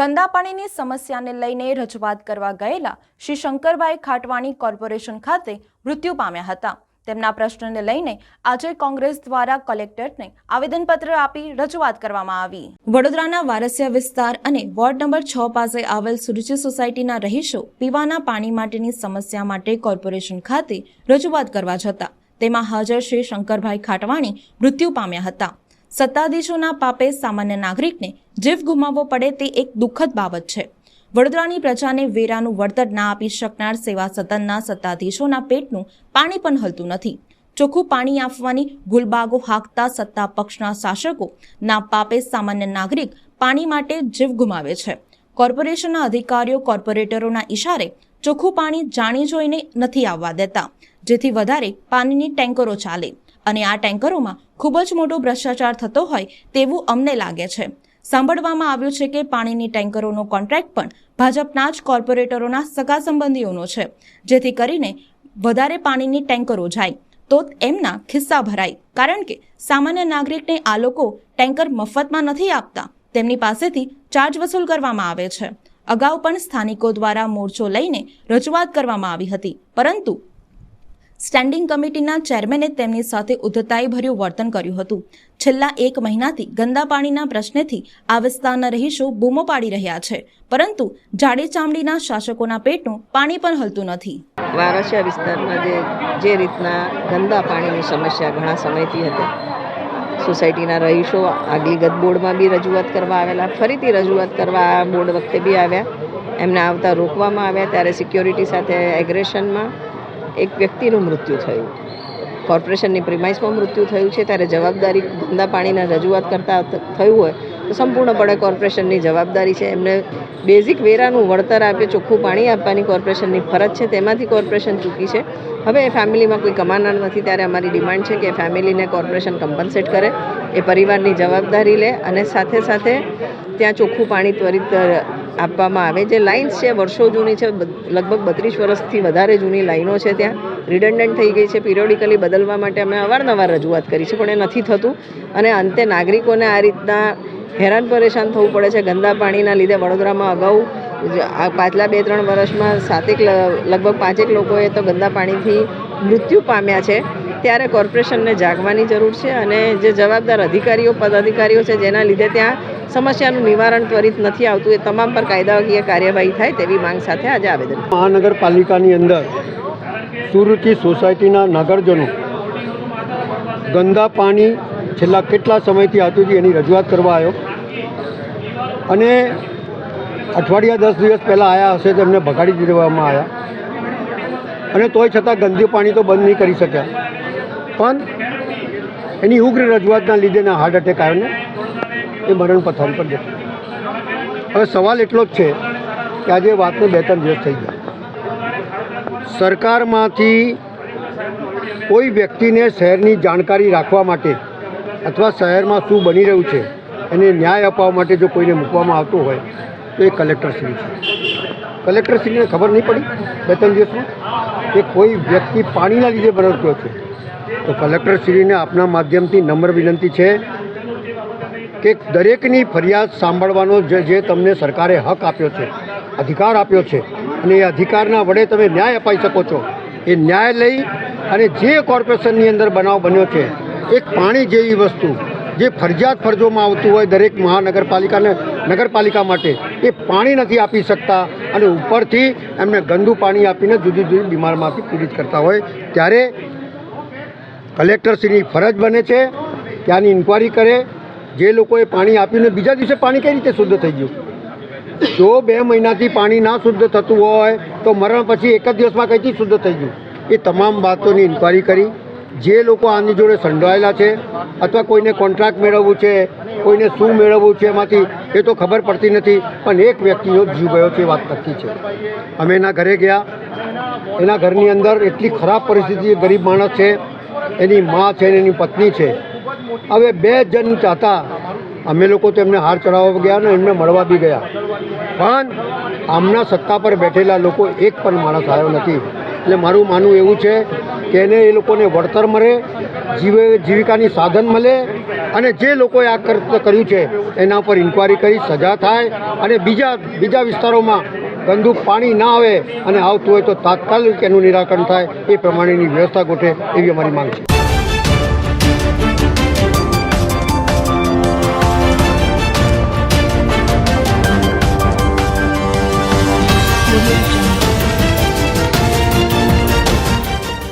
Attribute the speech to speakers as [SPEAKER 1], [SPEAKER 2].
[SPEAKER 1] ગંદા પાણીની સમસ્યાને લઈને રજૂઆત કરવા ગયેલા શ્રી શંકરભાઈ ખાટવાણી કોર્પોરેશન ખાતે મૃત્યુ પામ્યા હતા. તેમના પ્રશ્નને લઈને આજે કોંગ્રેસ દ્વારા કલેક્ટરને આવેદનપત્ર આપી રજૂઆત કરવામાં આવી. વડોદરાના વારસિયા વિસ્તાર અને વોર્ડ નંબર છ પાસે આવેલ સુરુચિ સોસાયટીના રહીશો પીવાના પાણી માટેની સમસ્યા માટે કોર્પોરેશન ખાતે રજૂઆત કરવા જતા. તેમાં હાજર શ્રી શંકરભાઈ ખાટવાણી મૃત્યુ પામ્યા હતા. સત્તાધીશોના પાપે સામાન્ય નાગરિકને જીવ ગુમાવવો પડે તે એક દુઃખદ બાબત છે. વડોદરાની પ્રજાને વેરાનું વળતર ના આપી શકનાર સેવા સદનના સત્તાધીશોના પેટનું પાણી પણ હલતું નથી. ચોખ્ખું પાણી આપવાની ગુલબાગો હાંકતા સત્તા પક્ષના શાસકો ના પાપે સામાન્ય નાગરિક પાણી માટે જીવ ગુમાવે છે. કોર્પોરેશનના અધિકારીઓ કોર્પોરેટરોના ઇશારે ચોખ્ખું પાણી જાણી જોઈને નથી આવવા દેતા, જેથી વધારે પાણીની ટેન્કરો ચાલે. અને આ ટેન્કરોમાં ખૂબ જ મોટો ભ્રષ્ટાચાર થતો હોય તેવું અમને લાગે છે. સાંભળવામાં આવ્યું છે કે પાણીની ટેન્કરોનો કોન્ટ્રાક્ટ પણ ભાજપના જ કોર્પોરેટરોના સગા સંબંધીઓનો છે, જેથી કરીને વધારે પાણીની ટેન્કરો જાય તો એમના ખિસ્સા ભરાય. કારણ કે સામાન્ય નાગરિકને આ લોકો ટેન્કર મફતમાં નથી આપતા. તેમની પાસેથી ચાર્જ વસૂલ કરવામાં આવે છે. અગાઉ પણ સ્થાનિકો દ્વારા મોરચો લઈને રજૂઆત કરવામાં આવી હતી. પરંતુ સ્ટેન્ડિંગ કમિટીના ચેરમેને તેમની સાથે ઉદ્ધતાઈભર્યું વર્તન કર્યું હતું. છેલ્લા એક મહિનાથી ગંદા પાણીના પ્રશ્નેથી આ વિસ્તારના રહીશો બૂમો પાડી રહ્યા છે. પરંતુ જાડી ચામડીના શાસકોના પેટનું પાણી પણ હલતું નથી.
[SPEAKER 2] વારસિયા વિસ્તારમાં જે જે રીતના ગંદા પાણીની સમસ્યા ઘણા સમયથી હતી. સોસાયટીના રહીશો આગલી ગત બોર્ડમાં બી રજૂઆત કરવા આવેલા, ફરીથી રજૂઆત કરવા બોર્ડ વખતે બી આવ્યા. એમને આવતા રોકવામાં આવ્યા, ત્યારે સિક્યોરિટી સાથે એગ્રેશનમાં એક વ્યક્તિનું મૃત્યુ થયું. કોર્પોરેશનની પ્રિમાઇસમાં મૃત્યુ થયું છે, ત્યારે જવાબદારી ગંદા પાણીના રજૂઆત કરતાં થયું હોય, તો સંપૂર્ણપણે કોર્પોરેશનની જવાબદારી છે. એમને બેઝિક વેરાનું વળતર આપે, ચોખ્ખું પાણી આપવાની કોર્પોરેશનની ફરજ છે, તેમાંથી કોર્પોરેશન ચૂકી છે. હવે એ ફેમિલીમાં કોઈ કમાનાર નથી, ત્યારે અમારી ડિમાન્ડ છે કે ફેમિલીને કોર્પોરેશન કમ્પન્સેટ કરે, એ પરિવારની જવાબદારી લે અને સાથે સાથે ત્યાં ચોખ્ખું પાણી ત્વરિત આપવામાં આવે. જે લાઇન્સ છે, વર્ષો જૂની છે લગભગ બત્રીસ વર્ષથી વધારે જૂની લાઈનો છે ત્યાં. રિડન્ડન્ટ થઈ ગઈ છે પિરિયોડિકલી બદલવા માટે અમે અવારનવાર રજૂઆત કરી છે, પણ એ નથી થતું. અને અંતે નાગરિકોને આ રીતના હેરાન પરેશાન થવું પડે છે. ગંદા પાણીના લીધે વડોદરામાં અગાઉ આ પાછલા બે ત્રણ વર્ષમાં સાતેક લગભગ પાંચેક લોકોએ તો ગંદા પાણીથી મૃત્યુ પામ્યા છે. ત્યારે કોર્પોરેશનને જાગવાની જરૂર છે અને જે જવાબદાર અધિકારીઓ, પદાધિકારીઓ છે, જેના લીધે ત્યાં સમસ્યાનું નિવારણ ત્વરિત નથી આવતું, એ તમામ પર કાયદાકીય કાર્યવાહી થાય તેવી માંગ સાથે આજે આવેદન.
[SPEAKER 3] મહાનગરપાલિકાની અંદર સુરતી સોસાયટીના નગરજનો ગંદા પાણી છેલ્લા કેટલા સમયથી આવતું હતું એની રજૂઆત કરવા આવ્યો. અને અઠવાડિયા દસ દિવસ પહેલાં આવ્યા હશે તો એમને ભગાડી દેવામાં આવ્યા અને તોય છતાં ગંદુ પાણી તો બંધ નહીં કરી શક્યા. પણ એની ઉગ્ર રજૂઆતના લીધે ને હાર્ટ એટેક ને. એ મરણ પથારી પર જતો હવે સવાલ એટલો જ છે કે આજે વાતને બે ત્રણ દિવસ થઈ ગયા. સરકારમાંથી કોઈ વ્યક્તિને શહેરની જાણકારી રાખવા માટે અથવા શહેરમાં શું બની રહ્યું છે, એને ન્યાય અપાવવા માટે જો કોઈને મૂકવામાં આવતું હોય, તો એ કલેક્ટરશ્રી છે. કલેક્ટરશ્રીને ખબર નહીં પડી બે ત્રણ દિવસમાં કે કોઈ વ્યક્તિ પાણીના લીધે બરડતો છે. તો કલેક્ટરશ્રીને આપના માધ્યમથી નમ્ર વિનંતી છે કે દરેકની ફરિયાદ સાંભળવાનો જે જે તમને સરકારે હક આપ્યો છે, અધિકાર આપ્યો છે, અને એ અધિકારના વડે તમે ન્યાય અપાઈ શકો છો. એ ન્યાય લઈ અને જે કોર્પોરેશનની અંદર બનાવ બન્યો છે, એક પાણી જેવી વસ્તુ, જે ફરજિયાત ફરજોમાં આવતું હોય દરેક મહાનગરપાલિકાને, નગરપાલિકા માટે, એ પાણી નથી આપી શકતા અને ઉપરથી એમને ગંદુ પાણી આપીને જુદી જુદી બીમારમાંથી પીડિત કરતા હોય. ત્યારે કલેક્ટરશ્રીની ફરજ બને છે, ત્યાંની ઇન્કવાયરી કરે જે લોકોએ પાણી આપ્યું ને બીજા દિવસે પાણી કઈ રીતે શુદ્ધ થઈ ગયું? જો બે મહિનાથી પાણી ના શુદ્ધ થતું હોય, તો મરણ પછી એક જ દિવસમાં કઈથી શુદ્ધ થઈ ગયું? એ તમામ બાબતોની ઇન્કવાયરી કરી. જે લોકો આની જોડે સંડોવાયેલા છે, અથવા કોઈને કોન્ટ્રાક્ટ મેળવવું છે, કોઈને શું મેળવવું છે એમાંથી, એ તો ખબર પડતી નથી, પણ એક વ્યક્તિનો જીવ ગયો છે એ વાત નક્કી છે. અમે એના ઘરે ગયા. એના ઘરની અંદર એટલી ખરાબ પરિસ્થિતિ ગરીબ માણસ છે, એની મા છે અને એની પત્ની છે. હવે બે જણ ચાહતા અમે લોકો તેમને હાર ચડાવવા ગયા ને એમને મળવા બી ગયા. પણ આમના સત્તા પર બેઠેલા લોકો એક પણ માણસ આવ્યો નથી. એટલે મારું માનવું એવું છે કે એને એ લોકોને વળતર મળે, જીવે જીવિકાની સાધન મળે અને જે લોકોએ આ કૃત્ય કર્યું છે એના પર ઇન્કવાયરી કરી સજા થાય અને બીજા બીજા વિસ્તારોમાં ગંદુ પાણી ના આવે અને આવતું હોય તો તાત્કાલિક એનું નિરાકરણ થાય એ પ્રમાણેની વ્યવસ્થા ગોઠવે એવી અમારી માંગ છે.